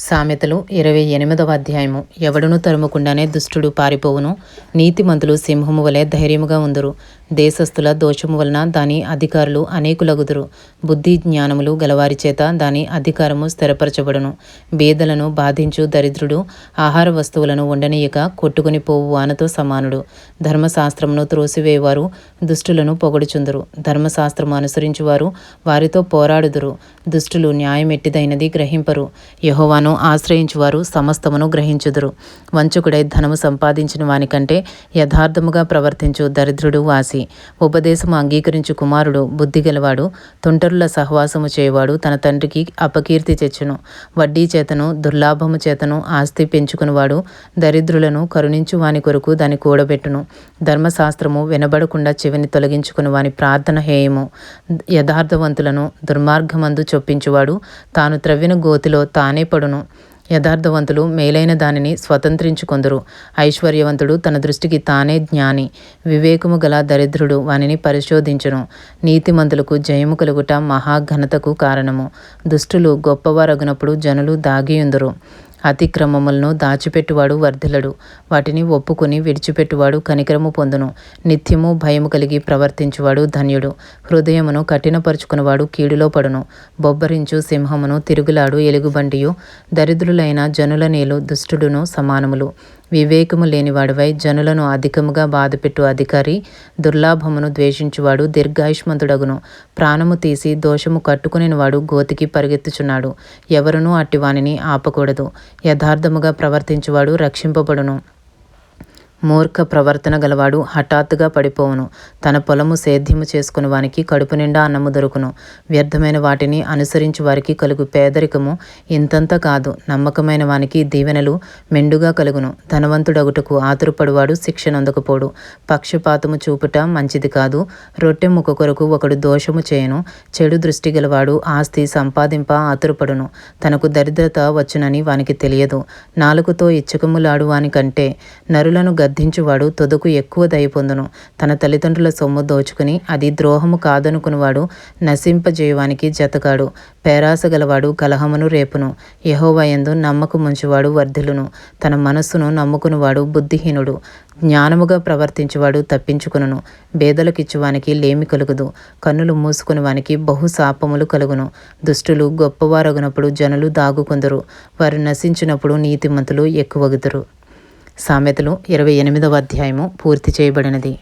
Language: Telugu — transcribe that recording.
సామెతలు ఇరవై ఎనిమిదవ అధ్యాయము. ఎవడును తరుముకుండానే దుష్టుడు పారిపోవును. నీతిమంతులు సింహము వలె ధైర్యముగా ఉందురు. దేశస్థుల దోషము వలన దాని అధికారులు అనేకులగుదురు. బుద్ధి జ్ఞానములు గలవారి చేత దాని అధికారము స్థిరపరచబడును. బీదలను బాధించు దరిద్రుడు ఆహార వస్తువులను ఉండనీయక కొట్టుకుని పోవు వానతో సమానుడు. ధర్మశాస్త్రమును త్రోసివేవారు దుష్టులను పొగడుచుందురు. ధర్మశాస్త్రము అనుసరించువారు వారితో పోరాడుదురు. దుష్టులు న్యాయమెట్టిదైనది గ్రహింపరు. యహోవాను ఆశ్రయించువారు సమస్తమును గ్రహించుదురు. వంచుకుడై ధనము సంపాదించిన వానికంటే యథార్థముగా ప్రవర్తించు దరిద్రుడు వాసి. ఉపదేశము అంగీకరించు కుమారుడు బుద్ధి గలవాడు తుంటరుల సహవాసము చేయవాడు తన తండ్రికి అపకీర్తి తెచ్చును వడ్డీ చేతను దుర్లాభము చేతను ఆస్తి పెంచుకునివాడు దరిద్రులను కరుణించు వాని కొరకు దాని కూడబెట్టును. ధర్మశాస్త్రము వినబడకుండా చెవిని తొలగించుకుని వాని ప్రార్థన హేయము. యథార్థవంతులను దుర్మార్గమందు చొప్పించువాడు తాను త్రవ్విన గోతిలో తానే పడును. యథార్థవంతులు మేలైన దానిని స్వతంత్రించుకొందురు. ఐశ్వర్యవంతుడు తన దృష్టికి తానే జ్ఞాని. వివేకము గల దరిద్రుడు వానిని పరిశోధించును. నీతిమంతులకు జయము కలుగుట మహాఘనతకు కారణము. దుష్టులు గొప్పవారగునప్పుడు జనులు దాగియుందురు. అతిక్రమములను దాచిపెట్టువాడు వర్ధిలడు వాటిని ఒప్పుకొని విడిచిపెట్టువాడు కనికరము పొందును. నిత్యము భయము కలిగి ప్రవర్తించువాడు ధన్యుడు. హృదయమును కఠినపరుచుకున్నవాడు కీడులో పడును. బొబ్బరించు సింహమును తిరుగులాడు ఎలుగుబండియు దరిద్రులైన జనుల నీలు దుష్టుడును సమానములు. వివేకము లేనివాడివై జనులను అధికముగా బాధపెట్టు అధికారి దుర్లాభమును ద్వేషించువాడు దీర్ఘాయుష్మంతుడగును. ప్రాణము తీసి దోషము కట్టుకునేవాడు గోతికి పరిగెత్తుచున్నాడు. ఎవరునూ అట్టివానిని ఆపకూడదు. యథార్థముగా ప్రవర్తించువాడు రక్షింపబడును. మూర్ఖ ప్రవర్తన గలవాడు హఠాత్తుగా పడిపోవును. తన పొలము సేద్యము చేసుకుని వానికి కడుపు నిండా అన్నము దొరుకును. వ్యర్థమైన వాటిని అనుసరించి వారికి కలుగు పేదరికము ఇంతంత కాదు. నమ్మకమైన వానికి దీవెనలు మెండుగా కలుగును. ధనవంతుడగుటకు ఆతురపడువాడు శిక్షణొందకపోడు పక్షపాతము చూపుట మంచిది కాదు. రొట్టె ముక్క కొరకు ఒకడు దోషము చేయను. చెడు దృష్టి గలవాడు ఆస్తి సంపాదింప ఆతురపడును. తనకు దరిద్రత వచ్చునని వానికి తెలియదు. నాలుగుతో ఇచ్చకములాడు వానికంటే నరులను గద్దించువాడు తొదకు ఎక్కువ దయ పొందును. తన తల్లిదండ్రుల సొమ్ము దోచుకుని అది ద్రోహము కాదనుకునివాడు నశింపజేయవానికి జతకాడు. పేరాసగలవాడు కలహమును రేపును. యహోవయందు నమ్మకు ముంచువాడు వర్ధిలును తన మనస్సును నమ్ముకునివాడు బుద్ధిహీనుడు. జ్ఞానముగా ప్రవర్తించువాడు తప్పించుకును బేదలకిచ్చువానికి లేమి కలుగుదు. కన్నులు మూసుకుని వానికి బహు శాపములు కలుగును. దుష్టులు గొప్పవారగునప్పుడు జనులు దాగుకుందరు. వారు నశించినప్పుడు నీతిమంతులు ఎక్కువగుదురు. సామెతలు ఇరవై ఎనిమిదవ అధ్యాయము పూర్తి చేయబడినది.